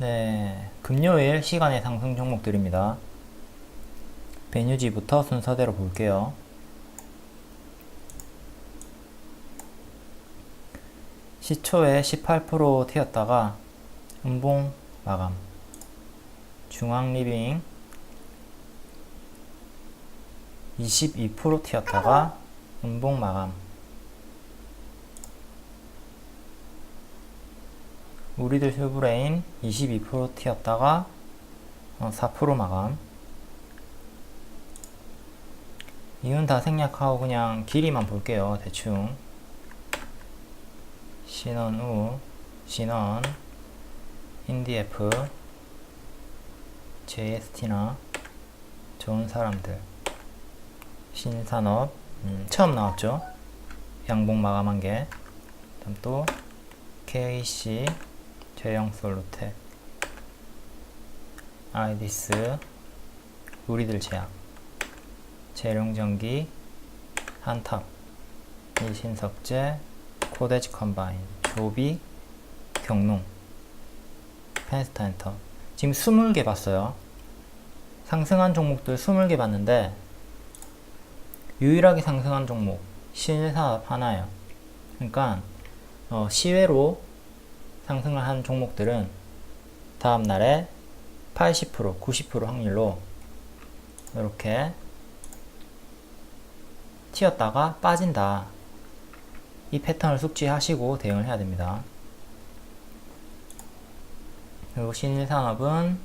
네, 금요일 시간의 상승 종목들입니다. 베뉴지부터 순서대로 볼게요. 시초에 18% 튀었다가 음봉 마감. 중앙리빙 22% 튀었다가 음봉 마감. 우리들 휴브레인 22% 튀었다가 어, 4% 마감. 이건 다 생략하고 그냥 길이만 볼게요. 대충. 신원 우, 신원, 인디에프, JST나 좋은 사람들, 신산업, 음, 처음 나왔죠. 양봉 마감한 게. 다음 또 KC, 제형 솔루텍, 아이디스, 우리들 제약, 재룡전기, 한탑, 일신석재, 코데지 컴바인, 조비, 경농, 펜스타 엔터. 지금 20개 봤어요. 상승한 종목들 20개 봤는데, 유일하게 상승한 종목, 신사업 하나예요. 그러니까, 어, 시외로 상승을 한 종목들은 다음 날에 80%, 90% 확률로 이렇게 튀었다가 빠진다. 이 패턴을 숙지하시고 대응을 해야 됩니다. 그리고 신일산업은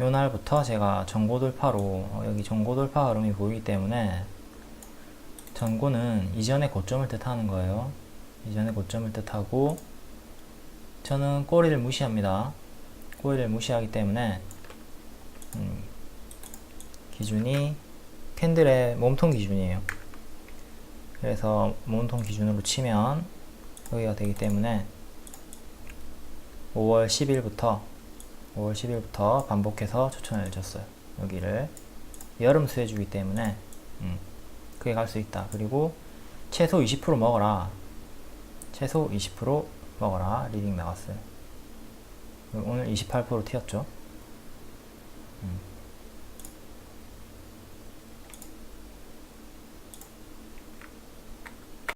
요 날부터 제가 전고 돌파로 어, 여기 전고 돌파 흐름이 보이기 때문에 전고는 이전의 고점을 뜻하는 거예요. 이전의 고점을 뜻하고 저는 꼬리를 무시합니다. 꼬리를 무시하기 때문에 음, 기준이 캔들의 몸통 기준이에요. 그래서 몸통 기준으로 치면 여기가 되기 때문에 5월 10일부터 5월 10일부터 반복해서 추천을 줬어요. 여기를 여름 수혜주기 때문에 음, 그게 갈 수 있다. 그리고 최소 20% 먹어라. 최소 20% 먹어라. 리딩 나왔어요. 오늘 28% 튀었죠. 음.